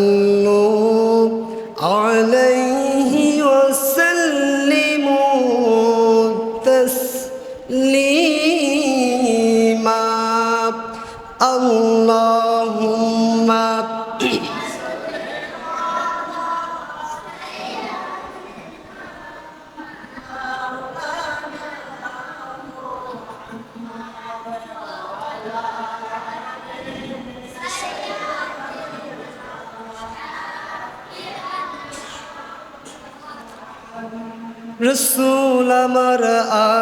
صلوا عليه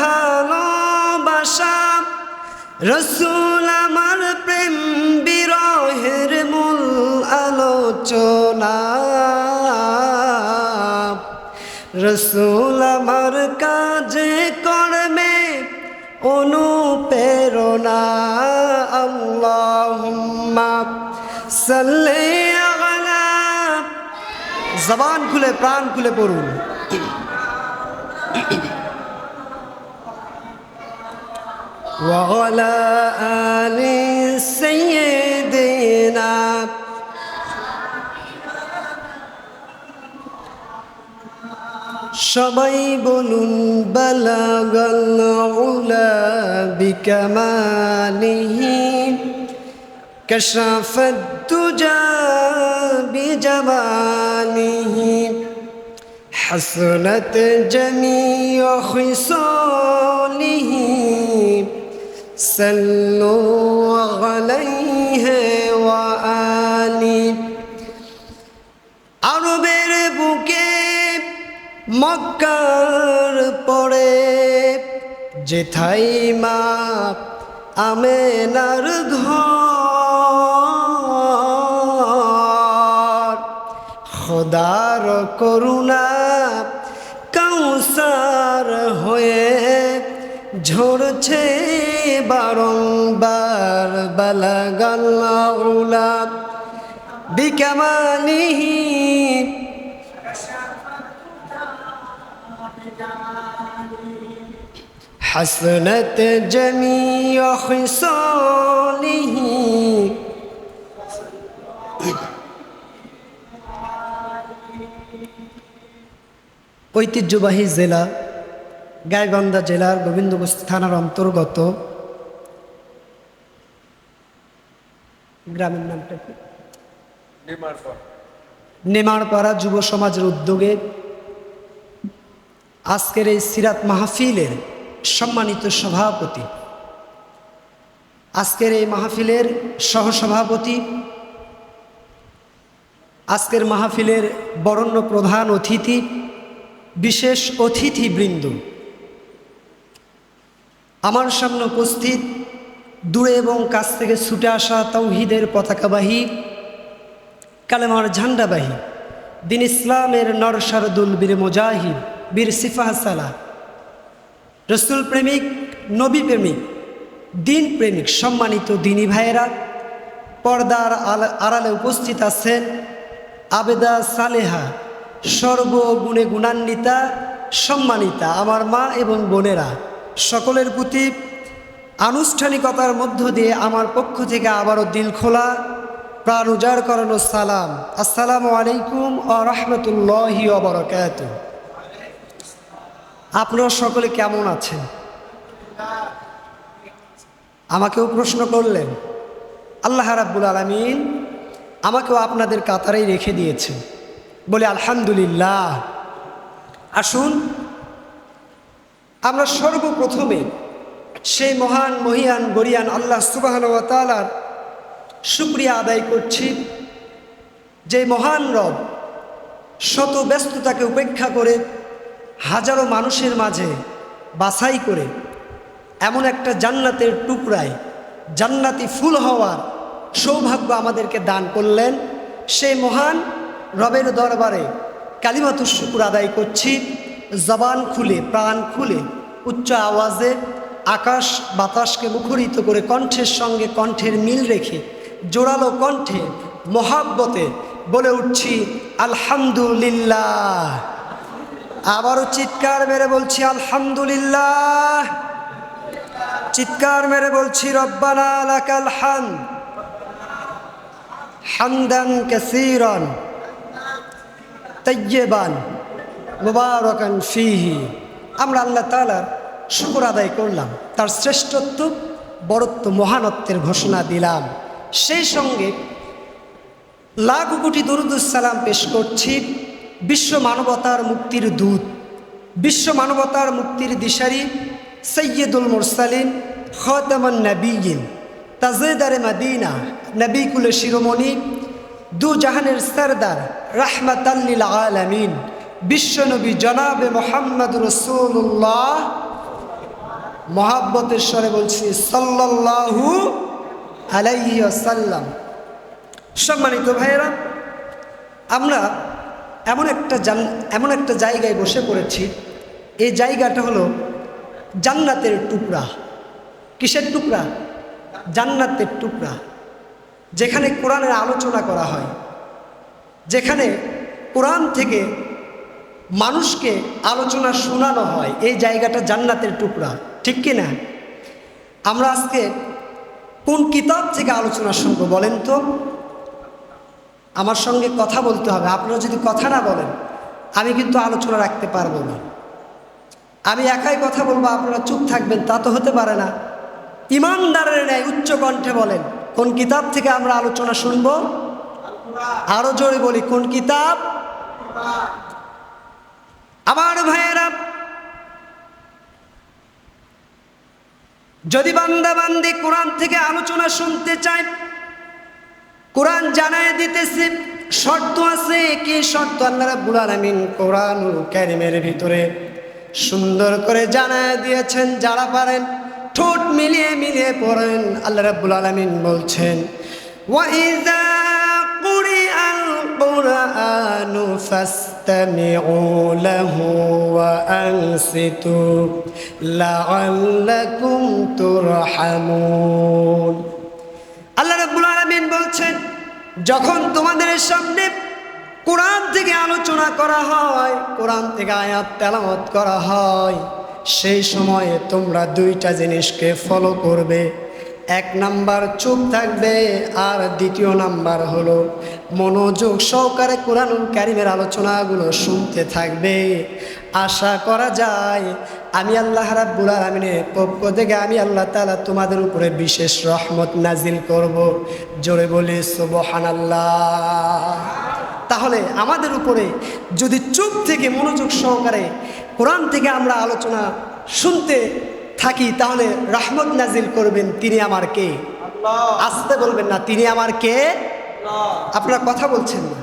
ভালোবাসা। রসুল আমার প্রেম বিরহের মূল আলোচনা। রসুল আমার কাজে করবে অনুপ্রেরণা। আল্লাহুম্মা সাল্লি জবান খুলে, প্রাণ খুলে পড়ুন। وعلى آل سيدنا সবাই বলুন বালাগাল উলা বিকামালিহি كشف الدجى بجماله حسنت جميع خصاله صلوا عليه وآله আরবের বুকে মক্কার পরে যেথাই মা আমেনার ঘর খোদার করুণা হয়ে ঝরছে বারংবার বালাগাল্লাউলা বিকামালিহি حسنت جميع خصاله ঐতিহ্যবাহী জেলা গাইবান্ধা জেলার গোবিন্দবস্তি থানার অন্তর্গত গ্রামের নামটা কি? নেমারপাড়া। যুব সমাজের উদ্যোগে আজকের এই সিরাত মাহফিলের সম্মানিত সভাপতি আজকের এই মাহফিলের সহসভাপতি আজকের মাহফিলের বরণ্য প্রধান অতিথি বিশেষ অতিথিবৃন্দ। আমার সামনে উপস্থিত দূরে এবং কাছ থেকে ছুটে আসা তৌহিদের পতাকাবাহী, কালেমার ঝান্ডাবাহী, দিন ইসলামের নরসারদুল বীর মুজাহিদ, বীর সিফাহ সালা রসুল প্রেমিক, নবী প্রেমিক, দিন প্রেমিক, সম্মানিত দিনী ভাইয়েরা, পর্দার আড়ালে উপস্থিত আছেন আবেদা সালেহা, সর্বগুণে গুণান্বিতা, সম্মানিতা আমার মা এবং বোনেরা। সকলের প্রতি আনুষ্ঠানিকতার মধ্য দিয়ে আমার পক্ষ থেকে আবারও দিল খোলা। প্রাণ উজাড় করানো সালাম। আসসালামু আলাইকুম ও রহমতুল্লাহি অবরকাত আপনারা সকলে কেমন আছেন? আমাকেও প্রশ্ন করলেন। আল্লাহ রাব্বুল আলমিন আমাকেও আপনাদের কাতারেই রেখে দিয়েছেন। বলে আলহামদুলিল্লাহ। আসুন, আমরা সর্বপ্রথমে সেই মহান মহিয়ান গরিয়ান আল্লাহ সুবাহন তালার শুক্রিয়া আদায় করছি। যে মহান রব শত ব্যস্ততাকে উপেক্ষা করে হাজারো মানুষের মাঝে বাছাই করে এমন একটা জান্নাতের টুকরায় জান্নাতি ফুল হওয়ার সৌভাগ্য আমাদেরকে দান করলেন। সেই মহান রবের দরবারে কালিমাতুর শুকুর আদায় করছি। জবান খুলে, প্রাণ খুলে, উচ্চ আওয়াজে আকাশ বাতাসকে মুখরিত করে কণ্ঠের সঙ্গে কণ্ঠের মিল রেখে জোরালো কণ্ঠে মহাব্বতে বলে উঠছি, আলহামদুলিল্লাহ। আবারও চিৎকার মেরে বলছি, আলহামদুলিল্লাহ। চিৎকার মেরে বলছি, রব্বানা আমরা আল্লাহ তাআলার শুকর আদায় করলাম। তার শ্রেষ্ঠত্ব, বরত্ব, মহানত্বের ঘোষণা দিলাম। সেই সঙ্গে লাখ কোটি দরুদুসালাম পেশ করছি। বিশ্ব মানবতার মুক্তির দূত, বিশ্ব মানবতার মুক্তির দিশারি সৈয়দুল মুরসালিন, খতামান নবীন তাজেদারে মাদিনা, নবীকুল শিরোমণি, দু জাহানের সরদার রাহমাতাল্লিল আলামিন। বিশ্বনবী জনাবে মোহাম্মদ রসুল্লাহ মহাব্বতের স্বরে বলছি, সাল্লাল্লাহু আলাইহি সাল্লাম সম্মানিত ভাইয়েরা, আমরা এমন একটা এমন একটা জায়গায় বসে পড়েছি। এই জায়গাটা হলো জান্নাতের টুকরা। কিসের টুকরা? জান্নাতের টুকরা। যেখানে কোরআনের আলোচনা করা হয়। যেখানে কোরআন থেকে মানুষকে আলোচনা শোনানো হয়। এই জায়গাটা জান্নাতের টুকরা। ঠিক কি না আমরা আজকে কোন কিতাব থেকে আলোচনা শুনব বলেন তো? আমার সঙ্গে কথা বলতে হবে, আপনারা যদি কথা না বলেন, আমি কিন্তু আলোচনা রাখতে পারব না। আমি একাই কথা বলব, আপনারা চুপ থাকবেন, তা তো হতে পারে না। ইমানদারের ন্যায় উচ্চ কণ্ঠে বলেন, কোন কিতাব থেকে আমরা আলোচনা শুনব? আরও জোরে বলি, কোন কিতাব? আমার ভাইয়েরা যদি বান্দা বান্দি কোরআন থেকে আলোচনা শুনতে চায়, কোরআন জানায় দিতেছে, শর্ত আছে কি শর্ত? আল্লাহ রাব্বুল আলামিন কোরআনুল কারীমের ভিতরে সুন্দর করে জানায় দিয়েছেন, যারা পারেন, ঠোঁট মিলিয়ে মিলিয়ে পড়েন। আল্লাহ রাব্বুল আলামিন বলছেন, ওয়া কুরিআল القرآن فاستمعوا له وأنصتوا لعلكم ترحمون আল্লাহ রাব্বুল আলামিন বলছেন যখন তোমাদের সামনে কোরআন থেকে আলোচনা করা হয় কোরআন থেকে আয়াত তেলাওয়াত করা হয় সেই সময়ে তোমরা দুইটা জিনিসকে ফলো করবে এক নাম্বার চুপ থাকবে আর দ্বিতীয় নাম্বার হলো মনোযোগ সহকারে কোরআনুল কারিমের আলোচনাগুলো শুনতে থাকবে। আশা করা যায় আমি আল্লাহ রাব্বুল আলমিনের পক্ষ থেকে আমি আল্লাহ তাআলা তোমাদের উপরে বিশেষ রহমত নাজিল করব। জোরে বলি সুবহানাল্লাহ। তাহলে আমাদের উপরে যদি চুপ থেকে মনোযোগ সহকারে কোরআন থেকে আমরা আলোচনা শুনতে থাকি তাহলে রহমত নাজিল করবেন তিনি আমার কে? আসতে বলবেন না তিনি আমার কে? আপনারা কথা বলছেন না।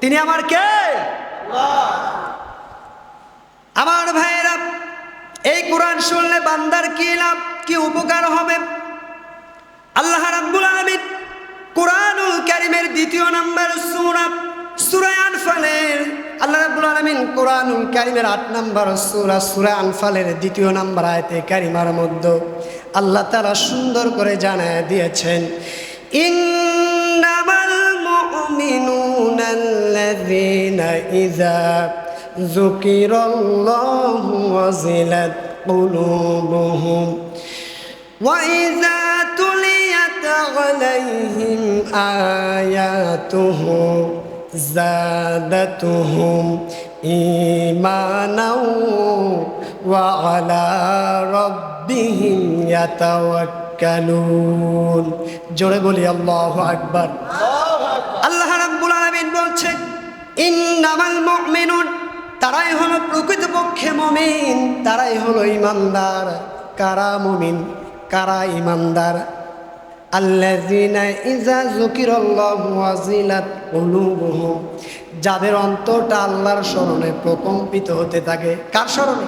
তিনি আমার কে? আমার ভাইয়েরা এই কোরআন শুনলে বান্দার কি লাভ কি উপকার হবে? আল্লাহ রাব্বুল আলামিন কোরআনুল কারীমের দ্বিতীয় নাম্বার সূরা সূরা আনফালের আল্লাহ রাব্বুল আলামিন কোরআনুল কারীমের আট নাম্বার সূরা সূরা আনফালের দ্বিতীয় নাম্বার আয়াতে কারিমার মধ্যে আল্লাহ তাআলা সুন্দর করে জানায় দিয়েছেন ইন্নামাল মুমিনুনা আল্লাযীনা ইযা যুকিরাল্লাহু ওয়াজিলাত قلوبهم وإذا تليت عليهم آياته زادتهم إيمانا وعلى ربهم يتوكلون জোরে বলি আল্লাহু আকবার আল্লাহ রাব্বুল আলামিন বলছেন ইন্নামাল মুমিনুন তারাই হলো প্রকৃতপক্ষে মমিন তারাই হলো ইমানদার কারা মমিন কারা ইমানদার আল্লাযীনা ইযা যুকিরাল্লাহু ওয়াজিলাত কুলুবুহুম। যাদের অন্তরটা আল্লাহর স্মরণে প্রকম্পিত হতে থাকে। কার স্মরণে?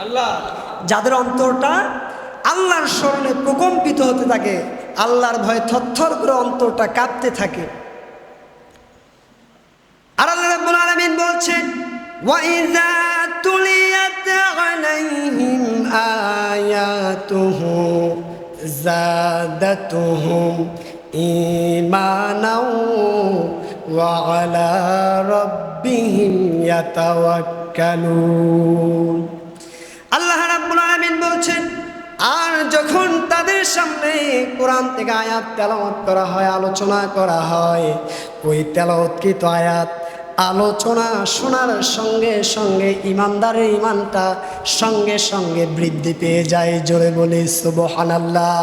আল্লাহ। যাদের অন্তরটা আল্লাহর স্মরণে প্রকম্পিত হতে থাকে আল্লাহর ভয়ে থরথর করে অন্তরটা কাঁপতে থাকে। আর আল্লাহ রাব্বুল আলামিন বলছেন ওয়াইযা তুলিয়াত আলাইহিম আয়াতুহু। ঈমানাও ওয়া আলা রাব্বিহিম ইয়াতাওয়াক্কালুন আল্লাহ রাব্বুল আলামিন বলছেন, আর যখন তাদের সামনে কোরআন থেকে আয়াত তেলাওয়াত করা হয়, আলোচনা করা হয়, ওই তেলাওয়াতকৃত আয়াত আলোচনা শোনার সঙ্গে সঙ্গে ইমানদারের ইমানটা সঙ্গে সঙ্গে বৃদ্ধি পেয়ে যায়, জোরে বলে, সুবহানাল্লাহ।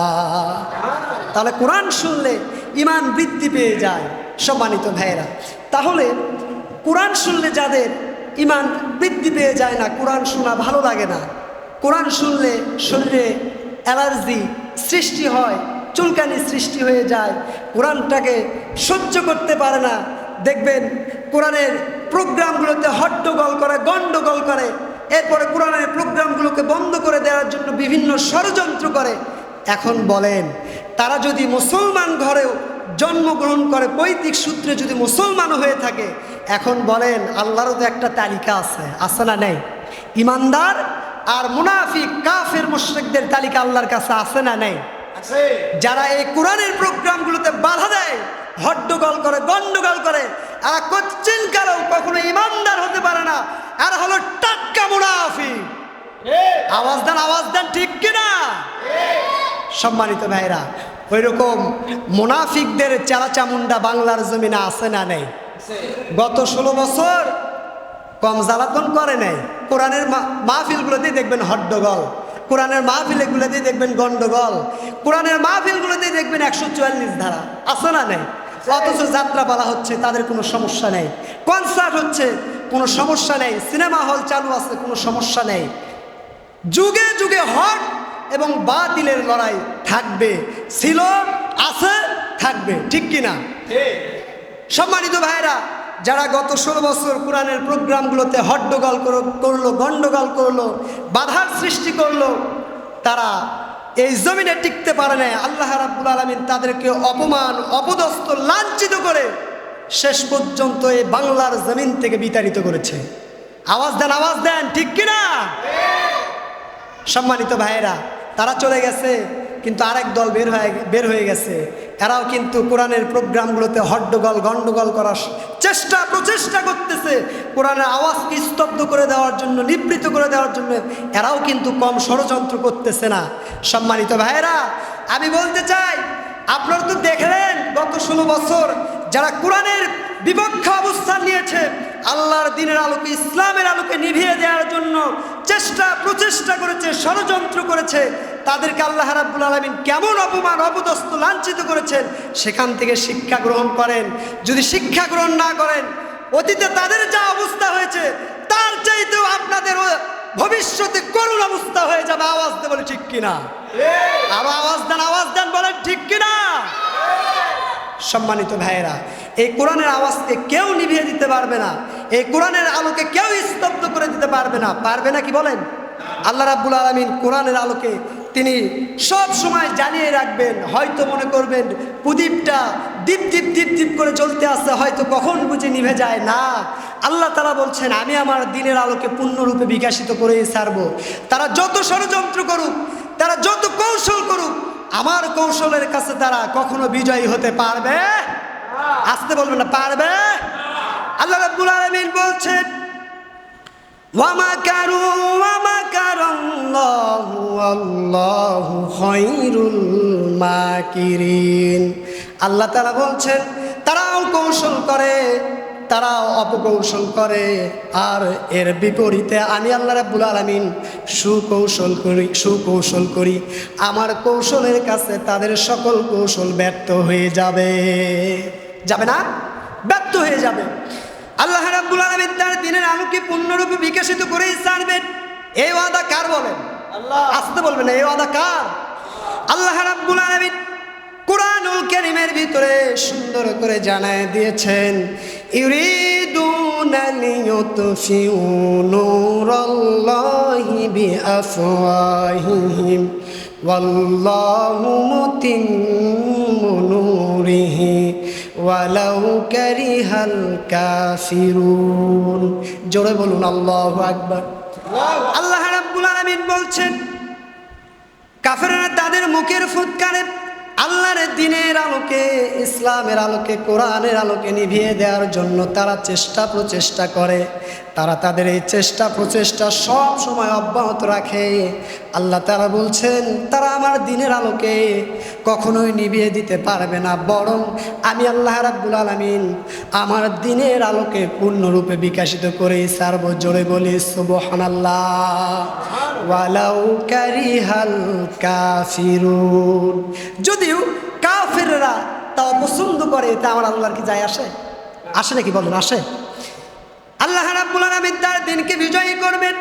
তাহলে কোরআন শুনলে ইমান বৃদ্ধি পেয়ে যায়, সম্মানিত ভাইয়েরা। তাহলে কোরআন শুনলে যাদের ইমান বৃদ্ধি পেয়ে যায় না, কোরআন শোনা ভালো লাগে না। কোরআন শুনলে শরীরে অ্যালার্জি সৃষ্টি হয়, চুলকানি সৃষ্টি হয়ে যায়, কোরআনটাকে সহ্য করতে পারে না দেখবেন কোরআনের প্রোগ্রামগুলোতে হট্টগোল করে গণ্ডগোল করে। এরপরে কোরআনের প্রোগ্রামগুলোকে বন্ধ করে দেওয়ার জন্য বিভিন্ন ষড়যন্ত্র করে। এখন বলেন তারা যদি মুসলমান ঘরেও জন্মগ্রহণ করে পৈতৃক সূত্রে যদি মুসলমান হয়ে থাকে এখন বলেন আল্লাহরও তো একটা তালিকা আছে। আছে না নেই? ইমানদার আর মুনাফিক কাফের মুশরিকদের তালিকা আল্লাহর কাছে আছে না নেই? যারা এই কোরআনের প্রোগ্রামগুলোতে বাধা দেয় হট্টগোল করে গন্ডগোল করে। আর কচ্ছিন কালেও কখনো ইমানদার হতে পারে না। আর হলো টাক্কা মুনাফি আওয়াজ দেন আওয়াজ দেন ঠিক কিনা? সম্মানিত ভাইরা ওই রকম মুনাফিকদের চারা চামুন্ডা বাংলার জমিনে আছে না নেই? গত ষোলো বছর কম জ্বালাতন করে নাই। কোরআনের মাহফিলগুলোতেই দেখবেন হট্টগোল। কোরআনের মাহফিলগুলোতেই দেখবেন গন্ডগোল। কোরআনের মাহফিলগুলোতেই দেখবেন একশো চুয়াল্লিশ ধারা। আছে না নেই? অথচ যাত্রা বলা হচ্ছে তাদের কোনো সমস্যা নেই। কনসার্ট হচ্ছে কোনো সমস্যা নেই। সিনেমা হল চালু আছে কোনো সমস্যা নেই। যুগে যুগে হট এবং বাতিলের লড়াই থাকবে। ছিল আছে থাকবে। ঠিক কিনা? সম্মানিত ভাইরা যারা গত ষোলো বছর কোরআনের প্রোগ্রামগুলোতে হট্টগোল করল গন্ডগোল করল বাধার সৃষ্টি করল তারা এই জমিনে টিকতে পারে না আল্লাহ রাব্বুল আলমিন তাদেরকে অপমান অপদস্থ লাঞ্ছিত করে শেষ পর্যন্ত এই বাংলার জমিন থেকে বিতাড়িত করেছে। আওয়াজ দেন আওয়াজ দেন ঠিক কিনা? সম্মানিত ভাইয়েরা তারা চলে গেছে। কিন্তু আরেক দল বের হয়ে বের হয়ে গেছে। এরাও কিন্তু কোরআনের প্রোগ্রামগুলোতে হড্ডগোল, গণ্ডগোল করার চেষ্টা, প্রচেষ্টা করতেছে। কোরআনের আওয়াজকে স্তব্ধ করে দেওয়ার জন্য, নিবৃত করে দেওয়ার জন্য এরাও কিন্তু কম ষড়যন্ত্র করতেছে না। সম্মানিত ভাইয়েরা, আমি বলতে চাই, আপনারা তো দেখলেন গত ষোলো বছর যারা কোরআনের বিপক্ষ অবস্থান নিয়েছে আল্লাহর দিনের আলোকে ইসলামের আলোকে নিভিয়ে দেওয়ার জন্য চেষ্টা প্রচেষ্টা করেছে ষড়যন্ত্র করেছে তাদেরকে আল্লাহ রাব্বুল আলমিন কেমন অপমান অপদস্থ লাঞ্ছিত করেছেন সেখান থেকে শিক্ষা গ্রহণ করেন। যদি শিক্ষা গ্রহণ না করেন অতীতে তাদের যা অবস্থা হয়েছে তার চাইতেও আপনাদের ভবিষ্যতে করুণ অবস্থা হয়ে যাবে। আওয়াজ বলে ঠিক কিনা? আবার আওয়াজ দেন আওয়াজ দেন বলেন ঠিক কিনা? সম্মানিত ভাইয়েরা, এই কোরআনের আওয়াজকে কেউ নিভিয়ে দিতে পারবে না, এই কোরআনের আলোকে কেউ স্তব্ধ করে দিতে পারবে না। পারবে না কি বলেন? আল্লাহ রাব্বুল আলমিন কোরআনের আলোকে তিনি সব সময় জানিয়ে রাখবেন, হয়তো মনে করবেন প্রদীপটা দীপ দীপ দীপ দীপ করে চলতে আসছে হয়তো কখন বুঝে নিভে যায়, না। আল্লাহ তালা বলছেন, আমি আমার দিনের আলোকে পূর্ণরূপে বিকাশিত করে ছাড়ব। তারা যত ষড়যন্ত্র করুক, তারা যত কৌশল করুক আমার কৌশলের কাছে তারা কখনো বিজয়ী হতে পারবে? আসতে বলবে না, পারবে? আল্লাহ রাব্বুল আলামিন বলছেন ওয়ামাকারু ওয়ামাকারাল্লাহু আল্লাহু খায়রুল মাকিরিন। আল্লাহ তাআলা বলছেন, তারাও কৌশল করে। তারাও অপকৌশল করে। আর এর বিপরীতে আমি আল্লাহ রাব্বুল আলামিন সুকৌশল করি সুকৌশল করি। আমার কৌশলের কাছে তাদের সকল কৌশল ব্যর্থ হয়ে যাবে। যাবে না? ব্যর্থ হয়ে যাবে। আল্লাহ রাব্বুল আলামিন তার দিনের আলোকে পূর্ণরূপে বিকশিত করেই ছাড়বেন। এই ওয়াদা কার বলেন? আল্লাহ। আসতে বলবেন এই ওয়াদা কার? আল্লাহ রাব্বুল আলামিন কোরআনুল কারীমের ভিতরে সুন্দর করে জানায় দিয়েছেন ইউরিদুনা লিয়ুতফিউ নূরাল্লাহি বিআফওয়াহিহিম ওয়াল্লাহু মুতিম্মু নূরিহি ওয়ালাউ কারিহাল কাফিরুন জোরে বলুন, আল্লাহু আকবার। আল্লাহ রাব্বুল আলামিন বলছেন, কাফেররা তাদের মুখের ফুৎকারে আল্লাহর দিনের আলোকে, ইসলামের আলোকে, কোরআনের আলোকে নিভিয়ে দেওয়ার জন্য তারা চেষ্টা প্রচেষ্টা করে। তারা তাদের এই চেষ্টা প্রচেষ্টা সব সময় অব্যাহত রাখে। আল্লাহ তারা বলছেন, তারা আমার দিনের আলোকে কখনোই নিভিয়ে দিতে পারবে না। বরং আমি আল্লাহ রাব্বুল আলামিন আমার দিনের আলোকে পূর্ণরূপে বিকাশিত করে সার্ব জোরে বলি, সুবহানাল্লাহ। ওয়ালাউ কারিহাল কাফিরুন। যদিও কাফিররা তা অপছন্দ করে, তা আমার আল্লাহর কি যায় আসে? আসে নাকি বলুন, আসে? আল্লাহ রাব্বুল আলামিন তার দিনকে বিজয়ী করবেন।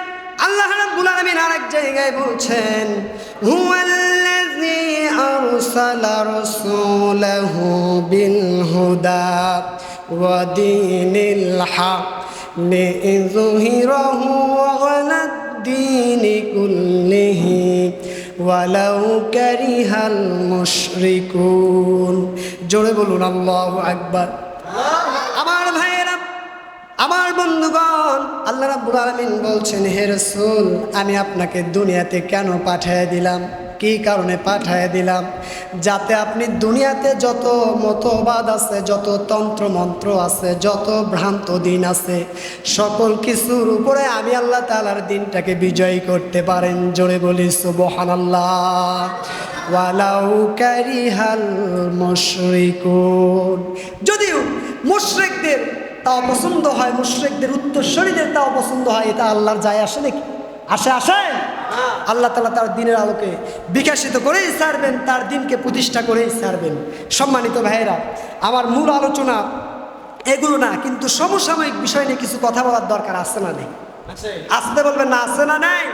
আল্লাহ রাব্বুল আলামিন আরেক জায়গায় বলছেন, হুয়াল্লাযী আরসালা রাসূলাহু বিল হুদা ওয়া দীনিল হক লিযুহিরাহু আলা الدين كله ولو كره المشركون জোরে বলুন আল্লাহু আকবার আমার ভাইয়েরা আমার বন্ধুগণ আল্লাহ রাব্বুল আলামিন বলছেন হে রাসূল আমি আপনাকে দুনিয়াতে কেন পাঠিয়ে দিলাম কী কারণে পাঠিয়ে দিলাম? যাতে আপনি দুনিয়াতে যত মতবাদ আছে, যত তন্ত্র মন্ত্র আছে, যত ভ্রান্ত দিন আছে, সকল কিছুর উপরে আমি আল্লাহ তাআলার দিনটাকে বিজয়ী করতে পারেন। জোরে বলি, সুবহানাল্লাহ। ওয়ালাউ কারিহাল মুশরিকুন। যদিও মুশরিকদের তা অপছন্দ হয়, মুশরিকদের উত্তরসরীদের তা অপছন্দ হয়, এটা আল্লাহর যায় আসে নাকি? আসে আসে? আল্লাহ তালা তার দিনের আলোকে বিকাশিত করেই ছাড়বেন তার দিনকে প্রতিষ্ঠা করেই ছাড়বেন। সম্মানিত ভাইয়েরা আমার মূল আলোচনা এগুলো না কিন্তু সমসাময়িক বিষয় নিয়ে কিছু কথা বলার দরকার আছে না নেই? আসতে বলবেন না আছে না নেই?